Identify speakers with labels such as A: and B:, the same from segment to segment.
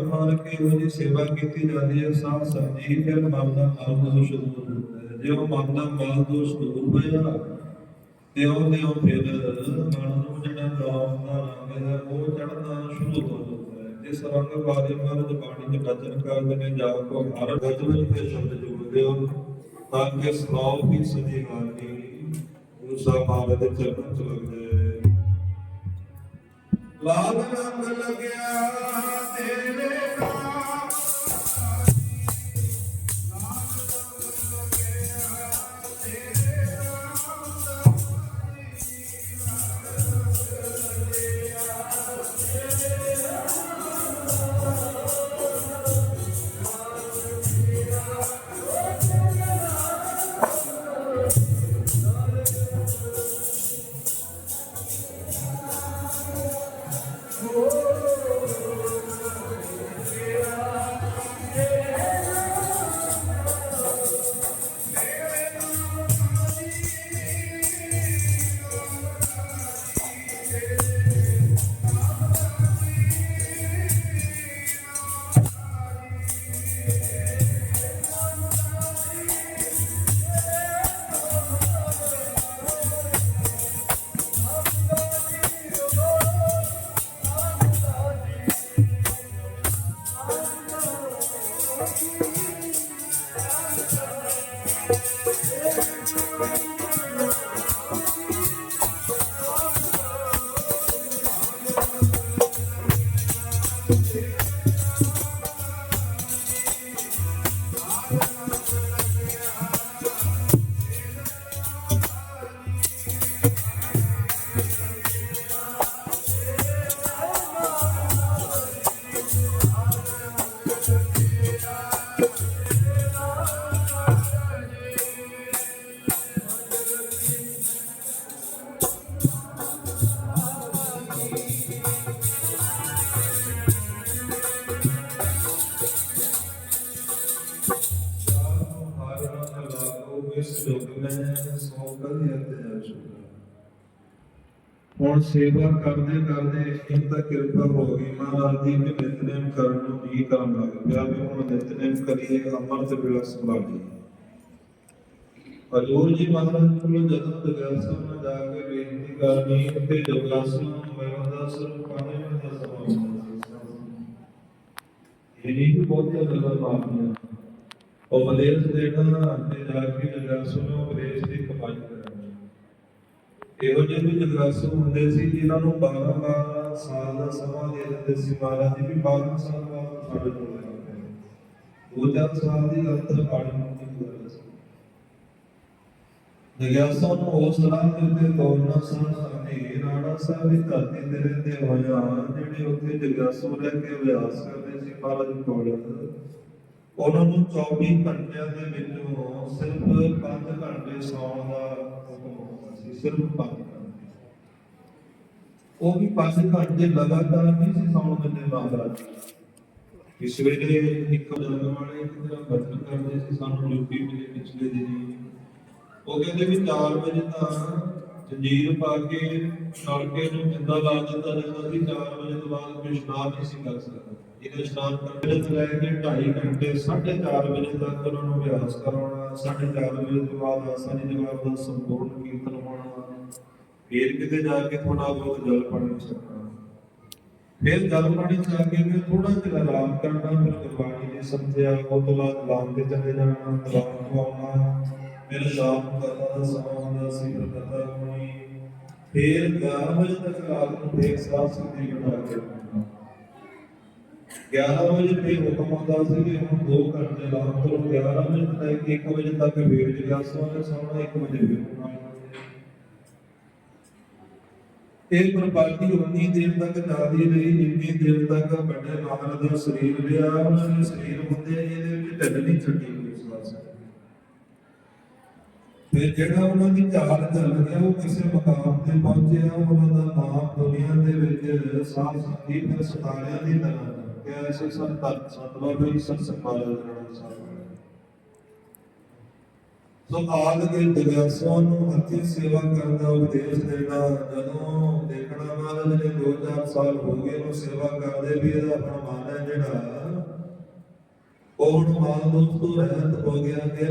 A: ਜਦੋਂ ਫਿਰ ਮਨ ਉਹ ਜੀ ਸੇਵਾ ਕੀਤੀ ਜਾਂਦੀ ਹੈ, ਸਾਧ ਸੰਜੀ ਫਿਰ ਮਨ ਦਾ ਮਾਲ ਦੋਸ਼ ਦੂਰ ਹੁੰਦਾ ਹੈ। ਜੇ ਉਹ ਮਨ ਦਾ ਮਾਲ ਦੋਸ਼ ਦੂਰ ਹੋਇਆ ਤੇ ਉਹਦੇ ਉਹ ਫਿਰ ਮਨ ਨੂੰ ਜਿਹੜਾ ਨਾਮ ਦਾ ਰੰਗ ਹੈ, ਉਹ ਚੜ੍ਹਨਾ ਸ਼ੁਰੂ ਹੋ ਜਾਂਦਾ ਹੈ। ਜਿਸ ਰੰਗ ਬਾਰੇ ਮਹਾਰਾਜ ਬਾਣੀ ਦੇ ਬਚਨ ਕਰਦੇ ਨੇ, ਜਾ ਕੋ ਹਰ ਵਚਨ ਵਿੱਚ ਸ਼ਬਦ ਜੁੜਦੇ ਹੋ ਤਾਂ ਕਿ ਸਲਾਉ ਵੀ ਸਦੀ ਗਾਨੀ ਗੁਰੂ ਸਾਹਿਬ ਮਹਾਰਾਜ ਦੇ ਚਰਨਾਂ ਚ ਲੱਗ ਜਾਏ ਲਾਲ ਰੰਗ ਲੱਗਿਆ। ਤੇਰੇ ਹੁਣ ਸੇਵਾ ਕਰਦੇ ਕਰਦੇ ਇੰਨੀ ਕਿਰਪਾ ਹੋ ਗਈ। ਮਹਾਰਾਜ ਦੀ ਵੀ ਨਿਤਨੇਮ ਕਰਨ ਨੂੰ ਜੀ ਕਰਨ ਲੱਗ ਪਿਆ ਵੀ ਹੁਣ ਨਿਤਨੇਮ ਕਰੀਏ ਅੰਮ੍ਰਿਤ ਵੇਲਾ ਸੰਭਾਲੀਏ ਹਜੂਰ ਜੀ ਮਹਾਰਾਜ ਕੋਲ ਜਦੋਂ ਜਗਾਸਾ ਨਾਲ ਜਾ ਕੇ ਬੇਨਤੀ ਕਰਨੀ ਤੇ ਜਗਾਸਾ ਮਿਲਣ ਦਾ ਸਿਰਫ ਪਾਣੇ ਦਾ ਸਮਾਂ ਇਹ ਨਹੀਂ ਬਹੁਤ ਜ਼ਿਆਦਾ ਮਾਪੀਆਂ ਉਪਦੇਸ਼ ਦੇਣਾ ਤੇ ਜਾ ਕੇ ਜਗਾਸੂ ਨੂੰ ਉਪਦੇਸ਼ ਦੀ ਕਮਾਈ ਕਰਨੀ ਇਹੋ ਜਿਹੇ ਵੀ ਜਗਾਸੂ ਹੁੰਦੇ ਸੀ ਜਿਨ੍ਹਾਂ ਨੂੰ 12 12 ਸਾਲ ਦਾ ਸਮਾਂ ਦੇ ਦਿੰਦੇ ਸੀ। ਮਹਾਰਾਜ ਜੀ ਵੀ 12 ਸਾਲ ਬਾਅਦ ਸਾਡੇ ਕੋਲ ਆਉਂਦੇ ਉਹ ਚਾਰ ਸਾਲ ਦੀ ਅੰਤਰ ਪਾਣੀ ਨੂੰ ਦੀ ਗੱਲ ਸੀ ਜਗਿਆਸਾ ਨੂੰ ਉਸ ਰਾਹ ਦੇ ਉੱਤੇ ਤੋੜਨਾ ਸਨ ਸਾਨੇ ਰਾਣਾ ਸਾਹਿਬ ਦੀ ਧਰਤੀ ਤੇ ਰਹਿੰਦੇ ਹੋਇਆ ਜਿਹੜੇ ਉੱਥੇ ਜਗਿਆਸੂ ਰਹਿ ਕੇ ਅਭਿਆਸ ਕਰਦੇ ਸੀ, ਮਹਾਰਾਜ ਕੋਲ ਉਹਨਾਂ ਨੂੰ 24 ਘੰਟਿਆਂ ਦੇ ਵਿੱਚੋਂ ਸਿਰਫ 5 ਘੰਟੇ ਸੌਣ ਦਾ ਸਿਰਫ 5 ਉਹ ਵੀ 5 ਘੰਟੇ ਲਗਾਤਾਰ ਨਹੀਂ ਸੌਣ ਦਿੰਦੇ ਮਹਾਰਾਜ ਇਸ ਵੇਲੇ ਇੱਕ ਜਨਮ ਵਾਲੇ ਇੱਕ ਤਰ੍ਹਾਂ ਕਰਦੇ ਸੀ, ਸਾਨੂੰ ਯੂਪੀ ਮਿਲੇ ਪਿਛਲੇ ਦਿਨੀ। ਉਹ ਕਹਿੰਦੇ ਵੀ 4 ਵਜੇ ਤਾਂ ਜੰਜੀਰ ਪਾ ਕੇ, ਤੜਕੇ ਨੂੰ ਜਿੰਦਾ ਲਾ ਦਿੱਤਾ ਜਾਂਦਾ ਸੀ 4 ਵਜੇ ਤੋਂ ਬਾਅਦ ਕੋਈ ਇਸ਼ਨਾਨ ਨਹੀਂ ਸੀ ਕਰ ਸਕਦਾ। ਇਹਦੇ ਇਸ਼ਨਾਨ ਕਰਦੇ ਤੋਂ ਲੈ ਕੇ 2.5 ਘੰਟੇ 4:30 ਵਜੇ ਤੱਕ ਉਹਨਾਂ ਨੂੰ ਅਭਿਆਸ ਕਰਾਉਣਾ 4:30 ਵਜੇ ਤੋਂ ਬਾਅਦ ਆਸਾਨੀ ਜਵਾਬ ਦਾ ਸੰਪੂਰਨ ਕੀਰਤਨ ਹੋਣਾ। ਫਿਰ ਕਿਤੇ ਜਾ ਕੇ ਥੋੜਾ ਬਹੁਤ ਜਲ ਪਾਣੀ ਛਕਣਾ। ਫਿਰ ਜਲ ਪਾਣੀ ਛਕ ਕੇ ਫਿਰ ਥੋੜਾ ਜਿਹਾ ਆਰਾਮ ਕਰਨਾ, ਫਿਰ ਗੁਰਬਾਣੀ ਦੀ ਸੰਧਿਆ ਉਹ ਤੋਂ ਬਾਅਦ ਲਾਮ ਤੇ ਚਲੇ ਜਾਣਾ ਦਵਾਨ ਨੂੰ ਆਉਣਾ, ਫਿਰ ਸ਼ਾਮ ਨੂੰ ਕਰਨਾ ਦਾ ਸਮਾਂ ਹੁੰਦਾ ਸੀ, ਫਿਰ ਕਥਾ ਹੋਣੀ ਫਿਰ 11 ਵਜੇ ਤੱਕ ਰਾਤ ਨੂੰ ਫੇਰ ਸਾਧ ਸੰਗਤ ਬਣਾ ਕੇ 11 ਵਜੇ ਫਿਰ ਹੁਕਮ ਆਉਂਦਾ ਸੀ ਕਿ ਹੁਣ 2 ਘੰਟੇ ਆਰਾਮ ਕਰੋ 11 ਵਜੇ ਤੋਂ 1 ਵਜੇ ਤੱਕ ਵੇੜ ਜਗਾਸਾ ਨੇ ਸੌਣਾ 1 ਵਜੇ ਫਿਰ ਉੱਠਣਾ ਇਹ ਪ੍ਰਪਾਤੀ ਉਨੀ ਦੇਰ ਤੱਕ ਚੱਲਦੀ ਰਹੀ, ਜਿੰਨੀ ਦੇਰ ਤੱਕ ਵੱਡੇ ਮਹਾਰਾਜ ਦਾ ਸਰੀਰ ਰਿਹਾ ਉਹਨਾਂ ਦੇ ਸਰੀਰ ਹੁੰਦੇ ਇਹਦੇ ਵਿੱਚ ਢਿੱਡ ਨਹੀਂ ਛੱਡੀ ਹੋਈ ਇਸ ਫਿਰ ਜਿਹੜਾ ਉਹਨਾਂ ਦੀ ਚਾਲ ਚੱਲ ਗਿਆ, ਉਹ ਕਿਸੇ ਮਕਾਮ ਤੇ ਪਹੁੰਚਿਆ, ਉਹਨਾਂ ਦਾ ਨਾਮ ਦੁਨੀਆ ਦੇ ਵਿੱਚ ਸਾਫ਼ ਸੰਗੀ ਸਤਾਰਿਆਂ ਦੀ ਤਰ੍ਹਾਂ। ਕਿ ਐਸੇ ਸੰਤ ਸਤਵਾ ਵੀ ਸੰਤ ਸੰਭਾਲ ਸੋ ਆਦ ਕੇ ਜਗਿਆਸੂਆਂ ਨੂੰ ਹੱਥੀ ਸੇਵਾ ਕਰਨ ਦਾ ਉਪਦੇਸ਼ ਦੇਣਾ, ਜਦੋਂ ਦੇਖਣਾ ਮਹਾਰਾਜ ਨੇ 2000 ਸਾਲ ਹੋ ਗਏ ਨੂੰ ਸੇਵਾ ਕਰਦੇ ਵੀ ਇਹਦਾ ਆਪਣਾ ਮਨ ਹੈ ਜਿਹੜਾ। ਉਹ ਹੁਣ ਮਾਨ ਦੋਸਤ ਤੋਂ ਰਹਿਤ ਹੋ ਗਿਆ, ਫਿਰ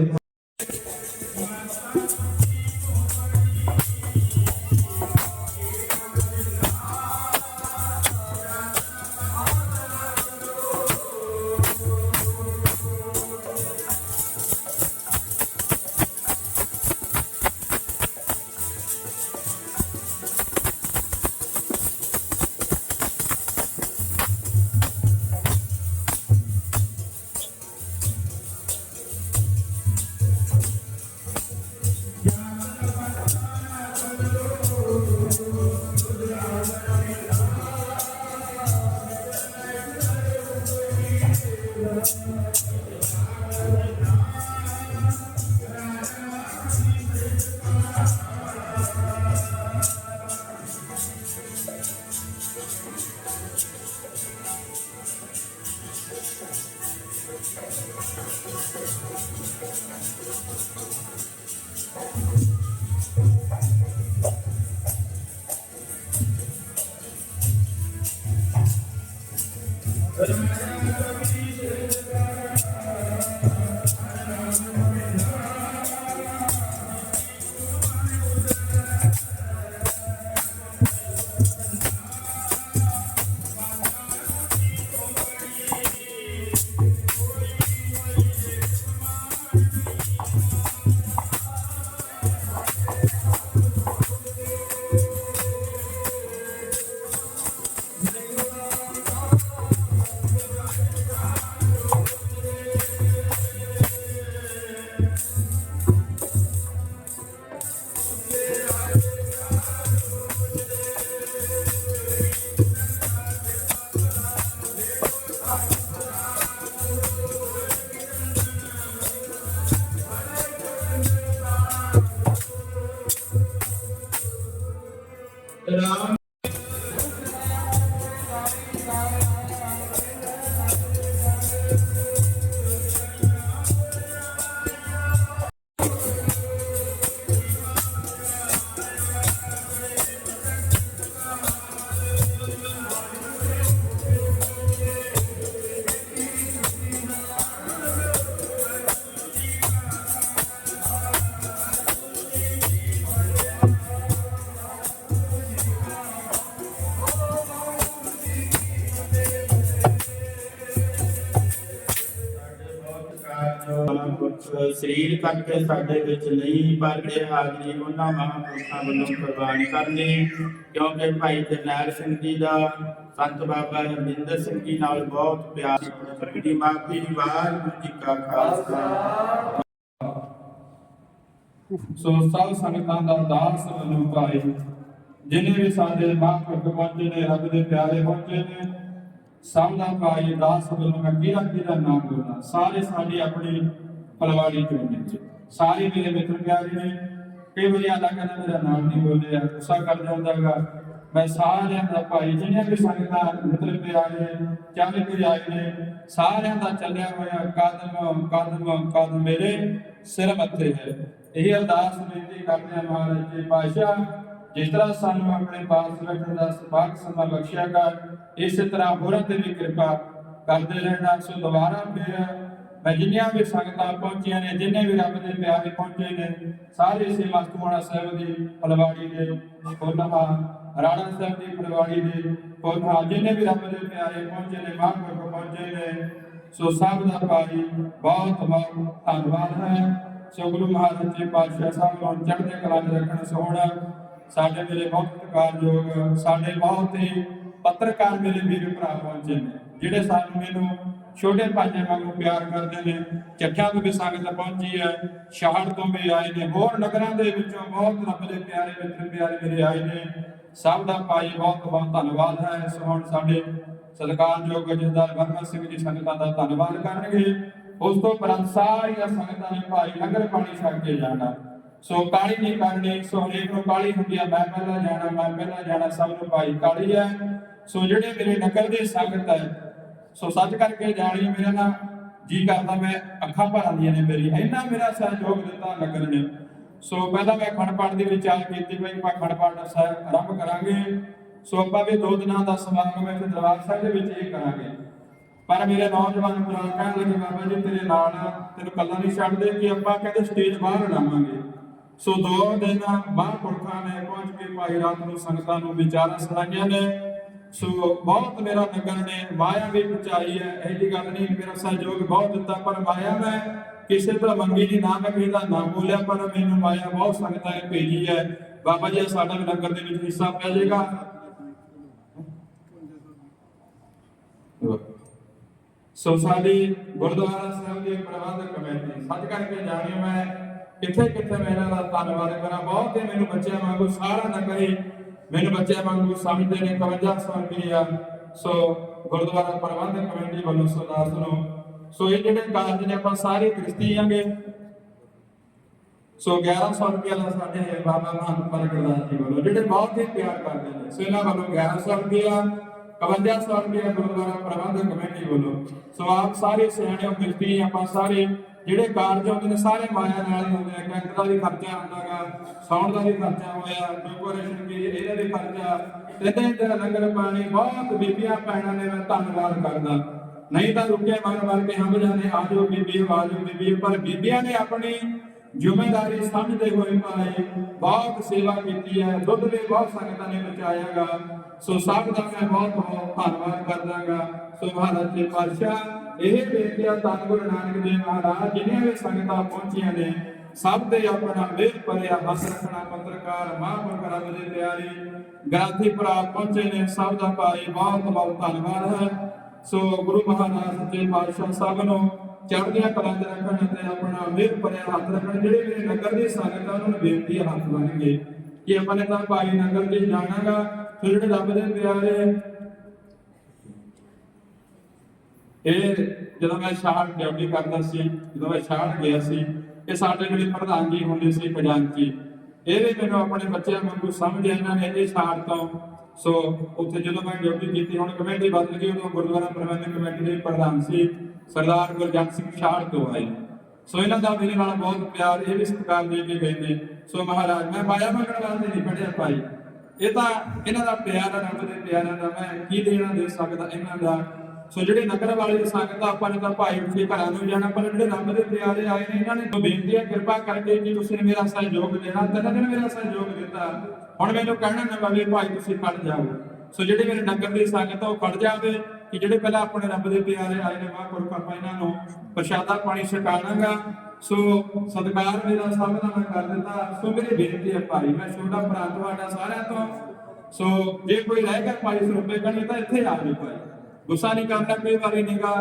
B: Thank you. ਸਰੀਰ ਕਰਕੇ ਸਾਡੇ ਵਿੱਚ ਨਹੀਂ ਪਰ ਇਹ ਹਾਜ਼ਰੀ, ਉਹਨਾਂ ਮਹਾਂਪੁਰਖਾਂ ਵੱਲੋਂ ਕੁਰਬਾਨ ਕਰਨੀ। ਕਿਉਂਕਿ ਭਾਈ ਜਰਨੈਲ ਸਿੰਘ ਜੀ ਦਾ ਸੰਤ ਬਾਬਾ ਰਮਿੰਦਰ ਸਿੰਘ ਜੀ ਨਾਲ ਬਹੁਤ ਪਿਆਰ ਪ੍ਰਗਟੀ ਮਾਫੀ ਵਾਹਿਗੁਰੂ ਜੀ ਕਾ ਖਾਲਸਾ।
C: ਸੋ ਸਭ ਸੰਗਤਾਂ ਦਾ ਦਾਸ ਵੱਲੋਂ ਭਾਈ, ਜਿਨੇ ਵੀ ਸਾਡੇ ਮਹਾਂਪੁਰਖ ਪਹੁੰਚੇ ਨੇ, ਰੱਬ ਦੇ ਪਿਆਰੇ ਪਹੁੰਚੇ ਨੇ, ਸਭ ਦਾ ਭਾਈ ਦਾਸ ਵੱਲੋਂ ਅੱਗੇ ਕਿਹੜਾ ਦਾ ਨਾਮ ਬੋਲਣਾ ਸਾਰੇ ਸਾਡੇ ਆਪਣੇ ਪਲਵਾੜੀ ਚੋਂ ਨੇ ਸਾਰੇ ਮੇਰੇ ਮਿੱਤਰ ਪਿਆਰੇ ਨੇ, ਕਈ ਵਾਰੀ ਆਦਾ ਕਹਿੰਦਾ ਮੇਰਾ ਨਾਮ ਨਹੀਂ ਬੋਲਿਆ ਗੁੱਸਾ ਕਰ ਜਾਂਦਾਗਾ ਮੈਂ ਸਾਰਿਆਂ ਦਾ ਭਾਈ ਜਿਹੜੀਆਂ ਵੀ ਸੰਗਤਾਂ ਮਿੱਤਰ ਪਿਆਰੇ ਚਾਹੇ ਕੋਈ ਆਏ ਨੇ, ਸਾਰਿਆਂ ਦਾ ਚੱਲਿਆ ਹੋਇਆ, ਕਦਮ ਕਦਮ ਕਦਮ ਮੇਰੇ ਸਿਰ ਮੱਥੇ ਹੈ। ਇਹ ਅਰਦਾਸ ਬੇਨਤੀ ਕਰਦੇ ਹਾਂ ਮਹਾਰਾਜ ਜੀ ਪਾਸ਼ਾ ਜਿਸ ਤਰ੍ਹਾਂ ਸਾਨੂੰ ਆਪਣੇ ਪਾਸ ਰੱਖਣ ਦਾ ਸੁਭਾਗ ਸਮਾਂ ਬਖਸ਼ਿਆ ਕਰ, ਇਸੇ ਤਰ੍ਹਾਂ ਹੋਰਾਂ ਤੇ ਵੀ ਕਿਰਪਾ ਕਰਦੇ ਰਹਿਣਾ। ਸੋ ਦੁਬਾਰਾ ਫਿਰ ਮੈਂ ਜਿੰਨੀਆਂ ਵੀ ਸੰਗਤਾਂ ਪਹੁੰਚੀਆਂ ਨੇ, ਜਿੰਨੇ ਵੀ ਰੱਬ ਦੇ ਪਿਆਰੇ ਪਹੁੰਚੇ ਨੇ, ਸਾਰੇ ਇਸੇ ਮਸਤੂਆਣਾ ਸਾਹਿਬ ਦੀ ਫਲਵਾੜੀ ਦੇ ਕੋਲਮਾ ਰਾਣਾ ਸਾਹਿਬ ਦੀ ਫਲਵਾੜੀ ਦੇ ਕੋਲਮਾ ਜਿੰਨੇ ਵੀ ਰੱਬ ਦੇ ਪਿਆਰੇ ਪਹੁੰਚੇ ਨੇ ਮਹਾਂਪੁਰਖ ਪਹੁੰਚੇ ਨੇ, ਸੋ ਸਭ ਦਾ ਭਾਈ ਬਹੁਤ ਬਹੁਤ ਧੰਨਵਾਦ ਹੈ। ਸੋ ਗੁਰੂ ਮਹਾਰਾਜ ਜੀ ਪਾਤਸ਼ਾਹ ਸਾਹਿਬ ਨੂੰ ਚੜ੍ਹਦੇ ਕਲਾ ਚ ਰੱਖਣ ਸੋਹਣਾ, ਸਾਡੇ ਮੇਰੇ ਬਹੁਤ ਸਤਿਕਾਰਯੋਗ ਸਾਡੇ ਬਹੁਤ ਹੀ ਪੱਤਰਕਾਰ ਮੇਰੇ ਵੀਰ ਭਰਾ ਪਹੁੰਚੇ ਨੇ, ਜਿਹੜੇ ਸਾਨੂੰ ਮੈਨੂੰ ਛੋਟੇ ਭਾਈਆਂ ਵਾਂਗੂ ਪਿਆਰ ਕਰਦੇ ਨੇ ਚੱਠਿਆਂ ਤੋਂ ਵੀ ਸੰਗਤ ਪਹੁੰਚੀ ਹੈ, ਸ਼ਹਿਰ ਤੋਂ ਵੀ ਆਏ ਨੇ, ਹੋਰ ਨਗਰਾਂ ਦੇ ਵਿੱਚੋਂ ਬਹੁਤ ਰੱਬ ਦੇ ਪਿਆਰੇ ਮਿੱਤਰ ਪਿਆਰੇ ਮੇਰੇ ਆਏ ਨੇ। ਸਭ ਦਾ ਭਾਈ ਬਹੁਤ ਬਹੁਤ ਧੰਨਵਾਦ ਹੈ ਸੋ ਹੁਣ ਸਾਡੇ ਸਤਿਕਾਰਯੋਗ ਜਥੇਦਾਰ ਵਰਮਾ ਸਿੰਘ ਜੀ ਸੰਗਤਾਂ ਦਾ ਧੰਨਵਾਦ ਕਰਨਗੇ। ਉਸ ਤੋਂ ਉਪਰੰਤ ਸਾਰੀਆਂ ਸੰਗਤਾਂ ਨੇ ਭਾਈ ਲੰਗਰ ਪਾਣੀ ਛਕ ਕੇ ਜਾਣਾ। ਸੋ ਕਾਲੀ ਨਹੀਂ ਕਰਨੀ, ਸੋ ਹਰੇਕ ਨੂੰ ਕਾਲੀ ਹੁੰਦੀ ਆ, ਮੈਂ ਪਹਿਲਾਂ ਜਾਣਾ, ਮੈਂ ਪਹਿਲਾਂ ਜਾਣਾ, ਸਭ ਨੂੰ ਭਾਈ ਕਾਲੀ ਹੈ। ਸੋ ਜਿਹੜੇ ਮੇਰੇ ਨਗਰ ਦੀ ਸੰਗਤ ਹੈ ਸੋ ਸੱਚ ਕਰਕੇ ਜਾਣੀ ਮੇਰੇ ਨਾਲ ਜੀ ਕਰਦਾ, ਮੈਂ ਅੱਖਾਂ ਭਰ ਆਉਂਦੀਆਂ ਨੇ ਮੇਰੀ ਇੰਨਾ ਮੇਰਾ ਸਹਿਯੋਗ ਦਿੱਤਾ ਨਗਰ ਨੇ। ਸੋ ਪਹਿਲਾਂ ਮੈਂ ਖੰਡ ਪਾਠ ਦੀ ਵਿਚਾਰ ਕੀਤੀ ਵੀ ਆਪਾਂ ਖੰਡ ਸਾਹਿਬ ਆਰੰਭ ਕਰਾਂਗੇ। ਸੋ ਆਪਾਂ ਵੀ ਦੋ ਦਿਨਾਂ ਦਾ ਸਮਾਗਮ ਇੱਥੇ ਦਰਬਾਰ ਸਾਹਿਬ ਦੇ ਵਿੱਚ ਇਹ ਕਰਾਂਗੇ। ਪਰ ਮੇਰੇ ਨੌਜਵਾਨ ਭਰਾ ਕਹਿਣ ਲੱਗੇ, ਬਾਬਾ ਜੀ, ਤੇਰੇ ਨਾਲ ਤੈਨੂੰ ਕੱਲਾ ਨਹੀਂ ਛੱਡਦੇ ਕਿ ਆਪਾਂ ਕਹਿੰਦੇ ਸਟੇਜ ਬਾਹਰ ਲਾਵਾਂਗੇ ਸੋ ਦੋ ਦਿਨ ਬਾਹਰ ਪੁਰਖਾਂ ਨੇ ਪਹੁੰਚ ਕੇ ਭਾਈ ਰਾਤ ਨੂੰ ਸੰਗਤਾਂ ਨੂੰ ਵਿਚਾਰਾਂ ਸੁਣਾਈਆਂ ਨੇ। ਸੋ ਬਹੁਤ ਮੇਰਾ ਨਗਰ ਨੇ, ਮਾਇਆ ਵੀ ਪਹੁੰਚਾਈ ਹੈ। ਇਹ ਗੱਲ ਨਹੀਂ, ਮੇਰਾ ਸਹਿਯੋਗ ਬਹੁਤ ਦਿੱਤਾ, ਪਰ ਮਾਇਆ ਮੈਂ ਕਿਸੇ ਤੋਂ ਮੰਗੀ ਨਹੀਂ, ਨਾ ਮੈਂ ਕਿਸੇ ਦਾ ਨਾਮ ਬੋਲਿਆ, ਪਰ ਮੈਨੂੰ ਮਾਇਆ ਬਹੁਤ ਸੰਗਤਾਂ ਨੇ ਭੇਜੀ ਹੈ। ਬਾਬਾ ਜੀ ਸਾਡਾ ਵੀ ਨਗਰ ਦੇ ਵਿੱਚ ਹਿੱਸਾ ਪੈ ਜਾਏਗਾ। ਸੋ ਸਾਡੀ ਗੁਰਦੁਆਰਾ ਸਾਹਿਬ ਦੀ ਪ੍ਰਬੰਧਕ ਕਮੇਟੀ, ਸੱਚ ਕਰਕੇ ਜਾਣਿਓ ਮੈਂ ਕਿੱਥੇ ਕਿੱਥੇ ਮੈਂ ਇਹਨਾਂ ਦਾ ਧੰਨਵਾਦ ਕਰਾਂ। ਬਹੁਤ ਹੀ ਮੈਨੂੰ ਬੱਚਿਆਂ ਵਾਂਗੂ ਸਾਰਾ ਨਗਰ ਹੀ ਮੈਨੂੰ ਬੱਚਿਆਂ ਵਾਂਗੂ ਸਮਝਦੇ ਨੇ 51 ਰੁਪਈਆ ਸੋ ਗੁਰਦੁਆਰਾ ਪ੍ਰਬੰਧਕ ਕਮੇਟੀ ਵੱਲੋਂ ਸੋ ਨੂੰ ਸੋ ਇਹ ਜਿਹੜੇ ਕਾਰਜ ਨੇ, ਆਪਾਂ ਸਾਰੇ ਗ੍ਰਸਤੀਆਂਗੇ ਸੋ 1100 ਰੁਪਏ ਦਾ ਸਾਡੇ ਬਾਬਾ ਮਹੰਤ ਪ੍ਰਗਟਦਾਸ ਜੀ ਵੱਲੋਂ, ਜਿਹੜੇ ਬਹੁਤ ਹੀ ਪਿਆਰ ਕਰਦੇ ਨੇ, ਸੋ ਇਹਨਾਂ ਵੱਲੋਂ 1100 ਰੁਪਏ 5100 ਰੁਪਏ ਗੁਰਦੁਆਰਾ ਪ੍ਰਬੰਧਕ ਕਮੇਟੀ ਵੱਲੋਂ। ਸੋ ਆਪ ਸਾਰੇ ਸਿਆਣੇ ਮਿਲਤੀ ਆਪਾਂ ਸਾਰੇ ਜਿਹੜੇ ਕਾਰਜ ਹੁੰਦੇ ਨੇ ਸਾਰੇ ਮਾਇਆ ਨਾਲ ਹੀ ਹੁੰਦੇ ਆ, ਕੈਂਟ ਦਾ ਵੀ ਖਰਚਾ ਹੁੰਦਾਗਾ ਸਾਊਂਡ ਦਾ ਵੀ ਖਰਚਾ ਹੋਇਆ, ਡੈਕੋਰੇਸ਼ਨ ਵੀ, ਇਹਦਾ ਵੀ ਖਰਚਾ। ਤੇ ਤੇ ਲੰਗਰ ਪਾਣੀ, ਬਹੁਤ ਬੀਬੀਆਂ ਭੈਣਾਂ ਨੇ ਮੈਂ ਧੰਨਵਾਦ ਕਰਦਾ। ਨਹੀਂ ਤਾਂ ਰੁਕੇ ਮਰ ਮਰ ਕੇ ਹਮ ਜਾਣੇ ਆਜੋ ਬੀਬੀ ਆਜੋ ਬੀਬੀ। ਪਰ ਬੀਬੀਆਂ ਨੇ ਆਪਣੀ ਜ਼ਿੰਮੇਵਾਰੀ ਸਮਝਦੇ ਹੋਏ ਭਾਈ, ਬਹੁਤ ਸੇਵਾ ਕੀਤੀ ਹੈ, ਦੁੱਧ ਵੀ ਬਹੁਤ ਸੰਗਤਾਂ ਨੇ ਬਚਾਇਆਗਾ। ਸੋ ਸਭ ਦਾ ਮੈਂ ਬਹੁਤ ਬਹੁਤ ਧੰਨਵਾਦ ਕਰਦਾਗਾ। ਸੋ ਮਹਾਰਾਜ ਜੀ ਪਾਤਸ਼ਾਹ ਇਹ ਬੇਨਤੀਆਂ ਤਾਂ ਗੁਰੂ ਨਾਨਕ ਦੇਵ ਮਹਾਰਾਜ ਜਿਨ੍ਹਾਂ ਵੀ ਸੰਗਤਾਂ ਪਹੁੰਚੀਆਂ ਨੇ, ਸਭ ਤੇ ਆਪਣਾ ਮੇਰ ਭਰਿਆ, ਹੱਥ ਰੱਖਣਾ, ਪੱਤਰਕਾਰ, ਮਹਾਂਪੁਰਖ ਰੱਬ ਦੇ ਪਿਆਰੇ ਗ੍ਰੰਥੀ ਭਰਾ ਪਹੁੰਚੇ ਨੇ, ਸਭ ਦਾ ਭਾਈ ਬਹੁਤ ਬਹੁਤ ਧੰਨਵਾਦ ਹੈ। ਸੋ ਗੁਰੂ ਮਹਾਰਾਜ, ਸੱਚੇ ਪਾਤਸ਼ਾਹ ਸਭ ਨੂੰ ਚੜ੍ਹਦੀਆਂ ਕਲਾਂ ਦੇ ਰੱਖਣ ਅਤੇ ਆਪਣਾ ਮਿਹਰ ਭਰਿਆ, ਹੱਥ ਰੱਖਣ, ਜਿਹੜੇ ਮੇਰੇ ਨਗਰ ਦੀ ਸੰਗਤ ਉਹਨਾਂ ਨੂੰ ਬੇਨਤੀ ਹੱਥ ਬੰਨ੍ਹ ਕੇ ਕਿ ਆਪਾਂ ਨੇ ਤਾਂ ਭਾਈ ਨਗਰ ਦੇ ਜਾਣਾਗਾ ਫਿਰ ਜਿਹੜੇ ਰੱਬ ਦੇ ਪਿਆਰੇ ਇਹ ਜਦੋਂ ਮੈਂ ਸ਼ਾਨ ਡਿਊਟੀ ਕਰਦਾ ਸੀ, ਜਦੋਂ ਮੈਂ ਸ਼ਾਨ ਗਿਆ ਸੀ, ਇਹ ਸਾਡੇ ਜਿਹੜੇ ਪ੍ਰਧਾਨ ਜੀ ਹੁੰਦੇ ਸੀ, ਖਜ਼ਾਨਚੀ, ਇਹ ਵੀ ਮੈਨੂੰ ਆਪਣੇ ਬੱਚਿਆਂ ਵਾਂਗੂ ਸਮਝਿਆ ਇਹਨਾਂ ਨੇ ਇਹ ਸ਼ਾਨ ਤੋਂ। ਸੋ ਉੱਥੇ ਜਦੋਂ ਮੈਂ ਡਿਊਟੀ ਕੀਤੀ, ਹੁਣ ਕਮੇਟੀ ਬਦਲ ਗਈ, ਉਦੋਂ ਗੁਰਦੁਆਰਾ ਪ੍ਰਬੰਧਕ ਕਮੇਟੀ ਦੇ ਪ੍ਰਧਾਨ ਸੀ, ਸਰਦਾਰ ਗੁਰਜੰਟ ਸਿੰਘ ਸ਼ਾਹ ਤੋਂ ਆਏ। ਸੋ ਇਹਨਾਂ ਦਾ ਮੇਰੇ ਨਾਲ ਬਹੁਤ ਪਿਆਰ, ਇਹ ਵੀ ਸਤਿਕਾਰ ਦੇ ਕੇ ਗਏ ਨੇ। ਸੋ ਮਹਾਰਾਜ, ਮੈਂ ਮਾਇਆ ਮੰਗਣ ਵਾਸਤੇ ਨਹੀਂ ਪੜਿਆ ਭਾਈ। ਇਹ ਤਾਂ ਇਹਨਾਂ ਦਾ ਪਿਆਰ ਹੈ ਰੱਬ ਦੇ ਪਿਆਰਾਂ ਦਾ, ਮੈਂ ਕੀ ਦੇਣਾ ਦੇ ਸਕਦਾ ਇਹਨਾਂ ਦਾ? ਸੋ ਜਿਹੜੇ ਨਗਰ ਵਾਲੇ ਦੀ ਸੰਗਤ ਆ, ਆਪਾਂ ਨੇ ਤਾਂ ਭਾਈ ਉੱਥੇ ਘਰਾਂ ਨੂੰ ਜਾਣਾ ਪਰ ਜਿਹੜੇ ਰੱਬ ਦੇ ਪਿਆਰੇ ਆਏ ਨੇ ਇਹਨਾਂ ਨੇ ਬੇਨਤੀ ਹੈ ਕਿਰਪਾ ਕਰਕੇ ਕਿ ਤੁਸੀਂ ਮੇਰਾ ਸਹਿਯੋਗ ਦੇਣਾ ਤਿੰਨ ਦਿਨ ਮੇਰਾ ਸਹਿਯੋਗ ਦਿੱਤਾ। ਹੁਣ ਮੈਨੂੰ ਕਹਿਣਾ ਨਾ ਪਵੇ ਭਾਈ ਤੁਸੀਂ ਖੜ ਜਾਓ। ਸੋ ਜਿਹੜੇ ਮੇਰੇ ਨਗਰ ਦੀ ਸੰਗਤ ਆ ਉਹ ਖੜ ਜਾਵੇ ਕਿ ਜਿਹੜੇ ਪਹਿਲਾਂ ਆਪਣੇ ਰੱਬ ਦੇ ਪਿਆਰੇ ਆਏ ਨੇ ਮਹਾਂਪੁਰਖ ਆਪਾਂ ਇਹਨਾਂ ਨੂੰ ਪ੍ਰਸ਼ਾਦਾ ਪਾਣੀ ਛਕਾਣਾਗਾ ਸੋ ਸਤਿਕਾਰ ਮੇਰਾ ਸਭ ਦਾ ਮੈਂ ਕਰ ਦਿੱਤਾ। ਸੋ ਮੇਰੀ ਬੇਨਤੀ ਹੈ ਭਾਈ ਮੈਂ ਛੋਟਾ ਭਰਾ ਤੁਹਾਡਾ ਸਾਰਿਆਂ ਤੋਂ। ਸੋ ਜੇ ਕੋਈ ਰਹਿ ਗਿਆ ਭਾਈ ਸਰੂਪੇ ਕਣੀ ਤਾਂ ਇੱਥੇ ਆ ਜਾਓ ਭਾਈ। ਗੁੱਸਾ ਨਹੀਂ ਕਰਨਾ ਕਈ ਵਾਰੀ ਨਿਗਾ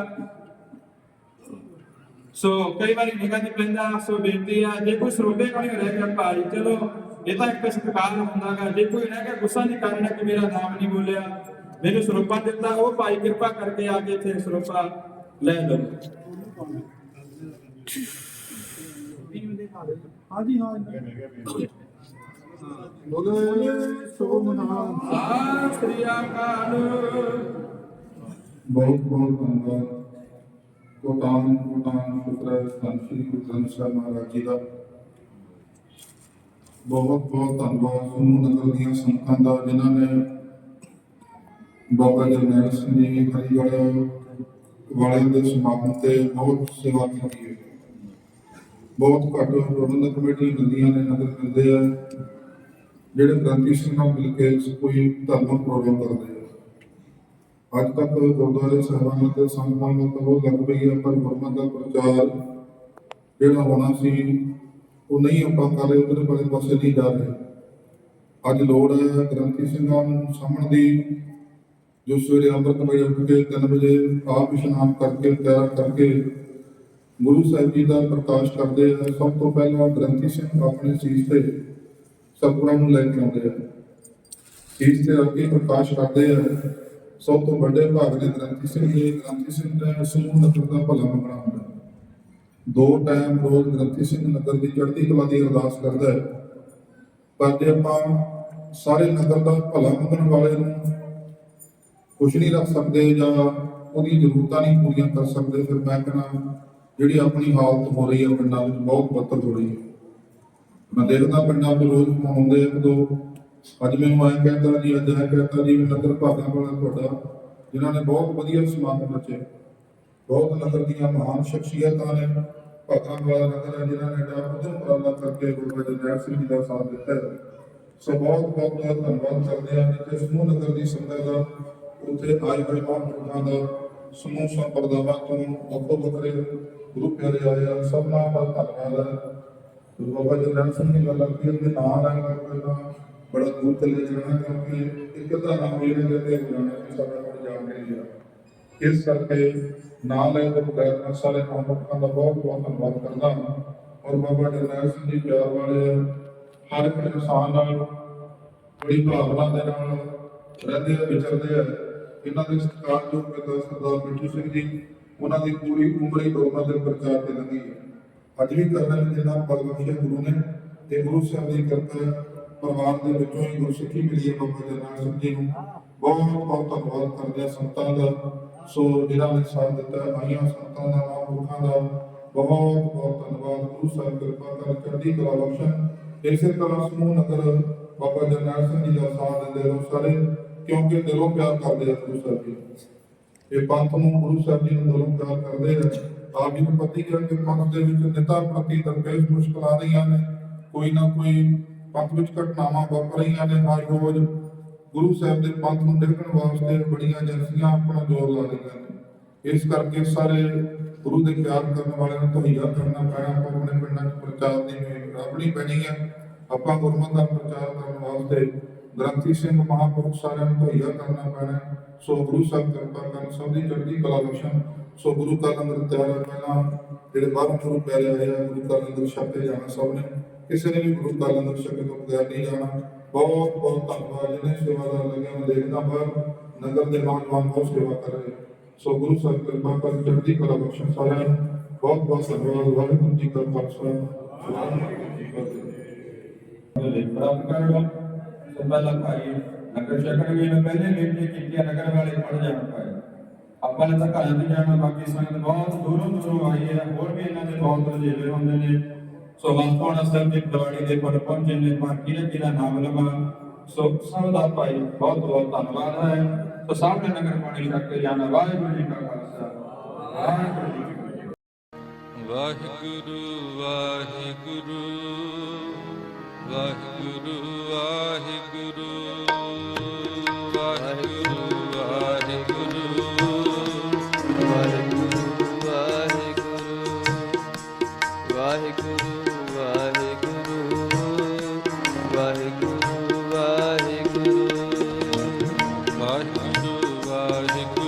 C: ਸੋ ਕਈ ਵਾਰੀ ਨਿਗਾ ਨਹੀਂ ਪੈਂਦਾ ਸੋ ਬੇਨਤੀ ਆ ਜੇ ਕੋਈ ਸਰੂਪੇ ਕਣੀ ਰਹਿ ਗਿਆ ਭਾਈ ਚਲੋ ਇਹ ਤਾਂ ਇੱਕ ਸਤਿਕਾਰ ਹੁੰਦਾਗਾ ਜੇ ਕੋਈ ਰਹਿ ਗਿਆ ਗੁੱਸਾ ਨਹੀਂ ਕਰਨਾ ਕਿ ਮੇਰਾ ਨਾਮ ਨਹੀਂ ਬੋਲਿਆ ਮੈਨੂੰ ਸਰੂਪਾ ਦਿੱਤਾ ਉਹ ਭਾਈ ਕਿਰਪਾ ਕਰਕੇ ਆ ਕੇ ਇੱਥੇ ਸਰੂਪਾ ਲੈ ਲਓ।
D: ਹਾਂਜੀ ਹਾਂ ਬੋਲੇ ਸੋ
C: ਸ੍ਰੀ ਅਕਾਲ।
D: ਬਹੁਤ ਬਹੁਤ ਧੰਨਵਾਦ। ਕੋਟਾਨ ਕੋਟਾਨ ਸ਼ੁਕਰ ਸੰਸ਼ੀ ਗੁਰੂ ਸਾਹਿਬ ਮਹਾਰਾਜ ਜੀ ਦਾ। ਬਹੁਤ ਬਹੁਤ ਧੰਨਵਾਦ ਸਮੂਹ ਨਗਰ ਦੀਆਂ ਸੰਗਤਾਂ ਦਾ, ਜਿਨ੍ਹਾਂ ਨੇ ਬਾਬਾ ਜਰਨੈਲ ਸਿੰਘ ਜੀ ਹਰੀਵਾਲਾ ਵਾਲਿਆਂ ਦੇ ਸਮਾਗਮ ਤੇ ਬਹੁਤ ਸੇਵਾ ਕੀਤੀ ਹੈ। ਬਹੁਤ ਘੱਟ ਪ੍ਰਬੰਧਕ ਕਮੇਟੀ ਮਿਲਦੀਆਂ ਨੇ ਨਗਰ ਮਿਲਦੇ ਆ ਜਿਹੜੇ ਗ੍ਰੰਥੀ ਸਿੰਘ ਨਾਲ ਮਿਲ ਕੇ ਕੋਈ ਧਰਮ ਪ੍ਰੋਗਰਾਮ ਕਰਦੇ। ਅੱਜ ਤੱਕ ਗੁਰਦੁਆਰੇ ਸਾਹਿਬਾਨ ਤੇ ਸੰਗਤਾਂ ਨੂੰ ਉਹ ਲੱਗ ਪਈ ਹੈ, ਪਰ ਗੁਰਮਤਿ ਦਾ ਪ੍ਰਚਾਰ ਜਿਹੜਾ ਹੋਣਾ ਸੀ, ਉਹ ਨਹੀਂ ਆਪਾਂ ਕਰ ਰਹੇ, ਉਹਦੇ ਬਾਰੇ ਪਾਸੇ ਨਹੀਂ ਜਾ ਰਹੇ। ਅੱਜ ਲੋੜ ਹੈ ਗ੍ਰੰਥੀ ਸਿੰਘਾਂ ਨੂੰ ਸਾਹਮਣ ਦੀ, ਜੋ ਸਵੇਰੇ ਅੰਮ੍ਰਿਤ ਵੇਲੇ ਉੱਠ ਕੇ 3 ਵਜੇ ਆਪ ਇਸ਼ਨਾਨ ਕਰਕੇ, ਤਿਆਰ ਕਰਕੇ ਗੁਰੂ ਸਾਹਿਬ ਜੀ ਦਾ ਪ੍ਰਕਾਸ਼ ਕਰਦੇ ਆ, ਸਭ ਤੋਂ ਪਹਿਲਾਂ ਗ੍ਰੰਥੀ ਸਿੰਘ ਆਪਣੇ ਸੀਸ ਤੇ ਸਤਿਗੁਰਾਂ ਨੂੰ ਲੈ ਕੇ ਆਉਂਦੇ ਆ। ਸੀਸ ਤੇ ਅੱਗੇ ਪ੍ਰਕਾਸ਼ ਕਰਦੇ ਆ। ਸਭ ਤੋਂ ਵੱਡੇ ਭਾਗ ਨੇ ਗ੍ਰੰਥੀ ਸਿੰਘ ਜੀ ਗ੍ਰੰਥੀ ਸਿੰਘ ਦਾ ਸਮੂਹ ਨਗਰ ਦਾ ਭਲਾ ਮੰਗਣਾ ਹੁੰਦਾ ਦੋ ਟਾਈਮ ਰੋਜ਼ ਗ੍ਰੰਥੀ ਸਿੰਘ ਨਗਰ ਦੀ ਚੜ੍ਹਦੀ ਕਲਾ ਦੀ ਅਰਦਾਸ ਕਰਦਾ ਹੈ। ਪਰ ਜੇ ਆਪਾਂ ਸਾਰੇ ਨਗਰ ਦਾ ਭਲਾ ਮੰਗਣ ਵਾਲੇ ਨੂੰ ਖੁਸ਼ ਨਹੀਂ ਰੱਖ ਸਕਦੇ ਜਾਂ ਉਹਦੀ ਜ਼ਰੂਰਤਾਂ ਨਹੀਂ ਪੂਰੀਆਂ ਕਰ ਸਕਦੇ, ਫਿਰ ਮੈਂ ਕਹਿੰਦਾ ਜਿਹੜੀ ਆਪਣੀ ਹਾਲਤ ਹੋ ਰਹੀ ਹੈ ਪਿੰਡਾਂ ਵਿੱਚ ਬਹੁਤ ਬੱਤਰ ਹੋ ਰਹੀ ਹੈ। ਮੈਂ ਦੇਖਦਾ ਪਿੰਡਾਂ ਵਿੱਚ ਰੋਜ਼ ਹੁੰਦੇ ਇੱਕ ਦੋ ਅੱਜ ਮੈਨੂੰ ਐਂ ਕਹਿੰਦਾ ਜੀ, ਅੱਜ ਐਂ ਕਹਿੰਦਾ ਜੀ ਵੀ ਨਗਰ ਭਾਗਾਂ ਵਾਲਾ ਤੁਹਾਡਾ, ਜਿਨ੍ਹਾਂ ਨੇ ਬਹੁਤ ਵਧੀਆ ਸਮਾਗਮ ਰਚੇ। ਬਹੁਤ ਨਗਰ ਦੀਆਂ ਮਹਾਨ ਸ਼ਖਸੀਅਤਾਂ ਨੇ, ਭਾਗਾਂ ਵਾਲਾ ਨਗਰ ਜਿਨ੍ਹਾਂ ਨੇ ਡਾ ਉਦਮ ਉਪਰਾਲਾ ਕਰਕੇ ਗੁਰੂ ਜਰਨੈਲ ਸਿੰਘ ਜੀ ਦਾ ਸਾਥ ਦਿੱਤਾ ਸੋ ਬਹੁਤ ਬਹੁਤ ਧੰਨਵਾਦ ਕਰਦੇ ਹਾਂ ਜਿੱਥੇ ਸਮੂਹ ਨਗਰ ਦੀ ਸੰਗਤ ਦਾ, ਉੱਥੇ ਆਏ ਹੋਏ ਮਹਾਂਪੁਰਖਾਂ ਦਾ, ਸਮੂਹ ਸੰਪਰਦਾਵਾਂ ਤੋਂ ਵੱਖੋ ਵੱਖਰੇ ਗੁਰੂ ਪਿਆਰੇ ਆਏ ਆ ਸਭਨਾਂ ਧੰਨਵਾਦ ਹੈ। ਗੁਰੂ ਬਾਬਾ ਜਰਨੈਲ ਸਿੰਘ ਜੀ ਦਾ ਕਰਦੀ ਹੈ ਕਿ ਨਾਮ ਲੈਣ ਕਰਕੇ ਤਾਂ ਬੜਾ ਦੂਰ ਚਲੇ ਜਾਣਾ ਕਿਉਂਕਿ ਇੱਕ ਦਾ ਨਾਮ ਇਹ ਨਹੀਂ ਜਾਣਾ ਕਿ ਸਾਡਾ ਕੋਲ ਨਹੀਂ ਰਿਹਾ ਇਸ ਕਰਕੇ ਨਾਮ ਲੈਣ ਤੋਂ ਬਗੈਰ ਮੈਂ ਸਾਰੇ ਮਹਾਂਪੁਰਖਾਂ ਦਾ ਬਹੁਤ ਬਹੁਤ ਧੰਨਵਾਦ ਕਰਦਾ ਹਾਂ। ਔਰ ਬਾਬਾ ਜਰਨੈਲ ਸਿੰਘ ਜੀ ਪਿਆਰ ਵਾਲੇ ਹਰ ਇੱਕ ਇਨਸਾਨ ਨਾਲ ਬੜੀ ਭਾਵਨਾ ਦੇ ਨਾਲ ਰਹਿੰਦੇ ਆ, ਵਿਚਰਦੇ ਆ। ਇਹਨਾਂ ਦੇ ਸਤਿਕਾਰਯੋਗ ਪਿਤਾ ਸਰਦਾਰ ਮਿੱਠੂ ਸਿੰਘ ਜੀ, ਉਹਨਾਂ ਦੀ ਪੂਰੀ ਉਮਰ ਹੀ ਉਹਨਾਂ ਦੇ ਪ੍ਰਚਾਰ ਤੇ ਲੰਘੀ ਹੈ। ਅੱਜ ਵੀ ਕਰਨ ਦੇ ਨਾਲ ਬਖਸ਼ਿਆ ਗੁਰੂ ਨੇ ਤੇ ਗੁਰੂ ਸਾਹਿਬ ਦੀ ਕਿਰਪਾ ਪਰਿਵਾਰ ਦੇ ਵਿੱਚੋਂ ਹੀ ਗੁਰਸਿੱਖੀ ਮਿਲੀ ਹੈ ਬਾਬਾ ਜਰਨੈਲ ਸਿੰਘ ਜੀ ਨੂੰ। ਬਹੁਤ ਬਹੁਤ ਧੰਨਵਾਦ ਕਰਦੇ ਹਾਂ ਸੰਤਾਂ ਦਾ। ਸੋ ਜਿਹੜਾ ਨੇ ਸਾਥ ਦਿੱਤਾ ਆਈਆਂ ਸੰਤਾਂ ਦਾ ਮਹਾਂਪੁਰਖਾਂ ਦਾ ਬਹੁਤ ਬਹੁਤ ਧੰਨਵਾਦ। ਗੁਰੂ ਸਾਹਿਬ ਕਿਰਪਾ ਕਰ ਚੜ੍ਹਦੀ ਕਲਾ ਬਖਸ਼ਣ। ਇਸੇ ਤਰ੍ਹਾਂ ਸਮੂਹ ਨਗਰ ਬਾਬਾ ਜਰਨੈਲ ਸਿੰਘ ਜੀ ਦਾ ਸਾਥ ਦਿੰਦੇ ਰਹੋ ਸਾਰੇ, ਕਿਉਂਕਿ ਦਿਲੋਂ ਪਿਆਰ ਕਰਦੇ ਆ ਗੁਰੂ ਸਾਹਿਬ ਜੀ ਇਹ ਪੰਥ ਨੂੰ ਗੁਰੂ ਸਾਹਿਬ ਜੀ ਨੂੰ ਦਿਲੋਂ ਪਿਆਰ ਕਰਦੇ ਆ। ਆਪ ਜੀ ਨੂੰ ਪਤਾ ਹੀ ਹੈ ਪੰਥ ਦੇ ਵਿੱਚ ਨਿਤਾ ਪ੍ਰਤੀ ਦਰਪੇਸ਼ ਮੁਸ਼ਕਲਾਂ ਰਹੀਆਂ ਨੇ। ਕੋਈ ਨਾ ਕੋਈ ਪੰਥ ਵਿੱਚ ਘਟਨਾਵਾਂ ਵਾਪਰ ਰਹੀਆਂ ਨੇ, ਹਰ ਰੋਜ਼ ਗੁਰੂ ਸਾਹਿਬ ਦੇ ਪੰਥ ਨੂੰ ਡਿੱਗਣ ਵਾਸਤੇ ਬੜੀਆਂ ਏਜੰਸੀਆਂ ਆਪਣਾ ਜ਼ੋਰ ਲਾ ਰਹੀਆਂ ਨੇ। ਇਸ ਕਰਕੇ ਸਾਰੇ ਗੁਰੂ ਦੇ ਪਿਆਰ ਕਰਨ ਵਾਲਿਆਂ ਨੂੰ ਤਹਈਆ ਕਰਨਾ ਪੈਣਾ ਆਪਾਂ ਆਪਣੇ ਪਿੰਡਾਂ 'ਚ ਪ੍ਰਚਾਰ ਦੀ ਮੁਹਿੰਮ ਰੱਖਣੀ ਪੈਣੀ ਹੈ। ਆਪਾਂ ਗੁਰਮਤਿ ਦਾ ਪ੍ਰਚਾਰ ਕਰਨ ਵਾਸਤੇ ਗ੍ਰੰਥੀ ਸਿੰਘ ਮਹਾਂਪੁਰਖ ਸਾਰਿਆਂ ਨੂੰ ਤਹਈਆ ਕਰਨਾ ਪੈਣਾ। ਸੋ ਗੁਰੂ ਸਾਹਿਬ ਕਿਰਪਾ ਕਰਨ, ਸਭ ਦੀ ਚੜ੍ਹਦੀ ਕਲਾ ਬਖਸ਼ਣ ਸੋ ਗੁਰੂ ਕਾ ਲੰਗਰ ਤਿਆਰ ਪਹਿਲਾਂ ਜਿਹੜੇ ਬਾਹਰੋਂ ਗੁਰੂ ਪਿਆਰੇ ਆਏ ਆ, ਗੁਰੂ ਕਾ ਲੰਗਰ ਛਕੇ ਜਾਣਾ ਸਭ ਨੇ। ਕਿਸੇ ਨੇ ਵੀ ਗੁਰੂ ਕਾ ਲੰਗਰ ਛਕੇ ਤੋਂ ਬਗੈਰ ਨਹੀਂ ਜਾਣਾ। ਬਹੁਤ ਬਹੁਤ ਧੰਨਵਾਦ। ਜਿਹਨੇ ਸੇਵਾਦਾਰ ਲੱਗਿਆ ਮੈਂ ਦੇਖਦਾ ਬਾਹਰ ਨਗਰ ਦੇ ਨੌਜਵਾਨ ਬਹੁਤ ਸੇਵਾ ਕਰ ਰਹੇ ਸੋ ਗੁਰੂ ਸਾਹਿਬ ਕਿਰਪਾ ਕਰ ਚੜ੍ਹਦੀ ਕਲਾ ਬਖਸ਼ਣ ਸਾਰਿਆਂ ਨੂੰ। ਬਹੁਤ ਬਹੁਤ ਧੰਨਵਾਦ। ਵਾਹਿਗੁਰੂ ਜੀ ਕਾ ਖਾਲਸਾ। ਵਾਹਿਗੁਰੂ ਜੀ ਕੀ ਫਤਿਹ
C: ਦੇ ਪ੍ਰਾਪਤ ਕਰ ਲਓ ਸੋ ਪਹਿਲਾਂ ਭਾਈ ਨਗਰ ਛਕਣ ਵੀ ਮੈਂ ਪਹਿਲੇ ਬੇਨਤੀ ਕੀਤੀ ਹੈ ਨਗਰ ਵਾਲੇ ਪੜ ਜਾਣ ਪਾਏ ਆਪਾਂ ਨੇ ਤਾਂ ਘਰ ਨਹੀਂ ਜਾਣਾ ਬਾਕੀ ਸੰਗਤ ਬਹੁਤ ਦੂਰੋਂ ਦੂਰੋਂ ਆਈ ਹੈ ਹੋਰ ਵੀ ਇਹਨਾਂ ਦੇ ਬਹੁਤ ਰਜੇਵੇ ਹੁੰਦੇ ਨੇ ਸੋ ਵਸਤੋਣਾ ਸਾਹਿਬ ਦੀ ਦਿਵਾਲੀ ਦੇ ਪਰ ਪਹੁੰਚੇ ਨੇ ਬਾਕੀ ਨੇ ਜਿਹਦਾ ਨਾਮ ਲਵਾ। ਸੋ ਸਭ ਦਾ ਭਾਈ ਬਹੁਤ ਬਹੁਤ ਧੰਨਵਾਦ ਹੈ। ਸੋ ਸਾਹਮਣੇ ਨਗਰ ਪਾਣੀ ਤੱਕ ਜਾਣਾ ਵਾਹਿਗੁਰੂ ਜੀ ਕਾ ਖਾਲਸਾ। ਵਾਹਿਗੁਰੂ
E: ਵਾਹਿਗੁਰੂ ਵਾਹਿਗੁਰੂ ਵਾਹਿਗੁਰੂ। Senhor,